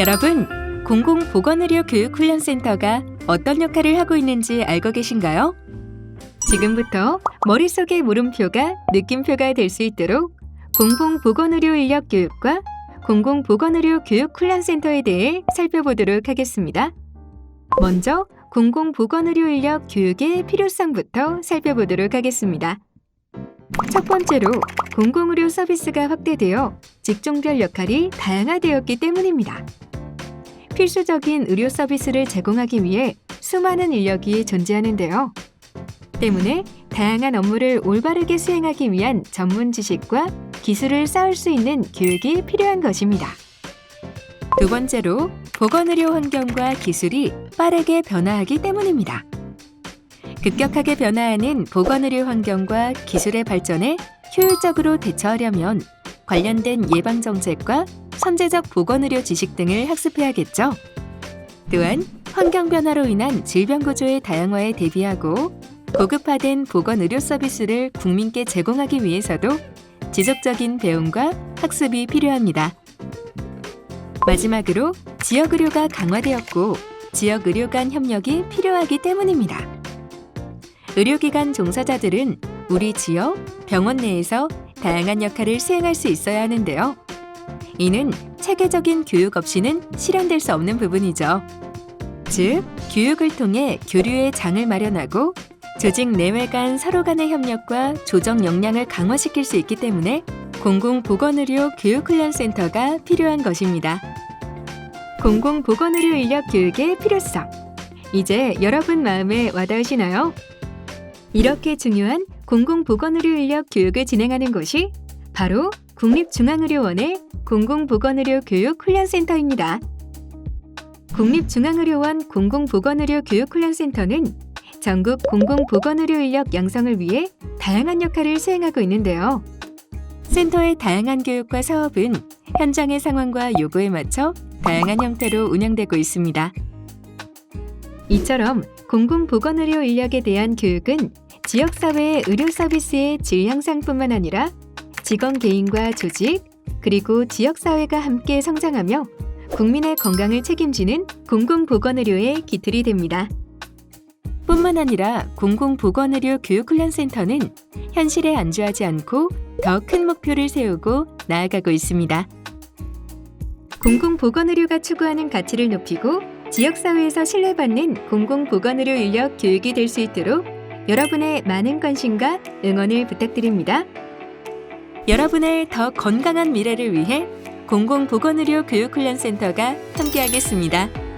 여러분, 공공보건의료 교육훈련센터가 어떤 역할을 하고 있는지 알고 계신가요? 지금부터 머릿속의 물음표가 느낌표가 될 수 있도록 공공보건의료 인력 교육과 공공보건의료 교육훈련센터에 대해 살펴보도록 하겠습니다. 먼저 공공보건의료 인력 교육의 필요성부터 살펴보도록 하겠습니다. 첫 번째로 공공의료 서비스가 확대되어 직종별 역할이 다양화되었기 때문입니다. 필수적인 의료 서비스를 제공하기 위해 수많은 인력이 존재하는데요. 때문에 다양한 업무를 올바르게 수행하기 위한 전문 지식과 기술을 쌓을 수 있는 교육이 필요한 것입니다. 두 번째로 보건의료 환경과 기술이 빠르게 변화하기 때문입니다. 급격하게 변화하는 보건의료 환경과 기술의 발전에 효율적으로 대처하려면 관련된 예방정책과 선제적 보건의료 지식 등을 학습해야겠죠. 또한 환경 변화로 인한 질병 구조의 다양화에 대비하고 고급화된 보건 의료 서비스를 국민께 제공하기 위해서도 지속적인 배움과 학습이 필요합니다. 마지막으로 지역 의료가 강화되었고 지역 의료 간 협력이 필요하기 때문입니다. 의료기관 종사자들은 우리 지역, 병원 내에서 다양한 역할을 수행할 수 있어야 하는데요. 이는 체계적인 교육 없이는 실현될 수 없는 부분이죠. 즉, 교육을 통해 교류의 장을 마련하고 조직 내외 간 서로 간의 협력과 조정 역량을 강화시킬 수 있기 때문에 공공보건의료 교육훈련센터가 필요한 것입니다. 공공보건의료 인력 교육의 필요성. 이제 여러분 마음에 와닿으시나요? 이렇게 중요한 공공보건의료 인력 교육을 진행하는 곳이 바로 국립중앙의료원의 공공보건의료 교육훈련센터입니다. 국립중앙의료원 공공보건의료 교육훈련센터는 전국 공공보건의료 인력 양성을 위해 다양한 역할을 수행하고 있는데요. 센터의 다양한 교육과 사업은 현장의 상황과 요구에 맞춰 다양한 형태로 운영되고 있습니다. 이처럼 공공보건의료 인력에 대한 교육은 지역사회의 의료 서비스의 질 향상뿐만 아니라 직원 개인과 조직, 그리고 지역사회가 함께 성장하며 국민의 건강을 책임지는 공공보건의료의 기틀이 됩니다. 뿐만 아니라 공공보건의료 교육훈련센터는 현실에 안주하지 않고 더 큰 목표를 세우고 나아가고 있습니다. 공공보건의료가 추구하는 가치를 높이고 지역사회에서 신뢰받는 공공보건의료 인력 교육이 될 수 있도록 여러분의 많은 관심과 응원을 부탁드립니다. 여러분의 더 건강한 미래를 위해 공공보건의료 교육훈련센터가 함께하겠습니다.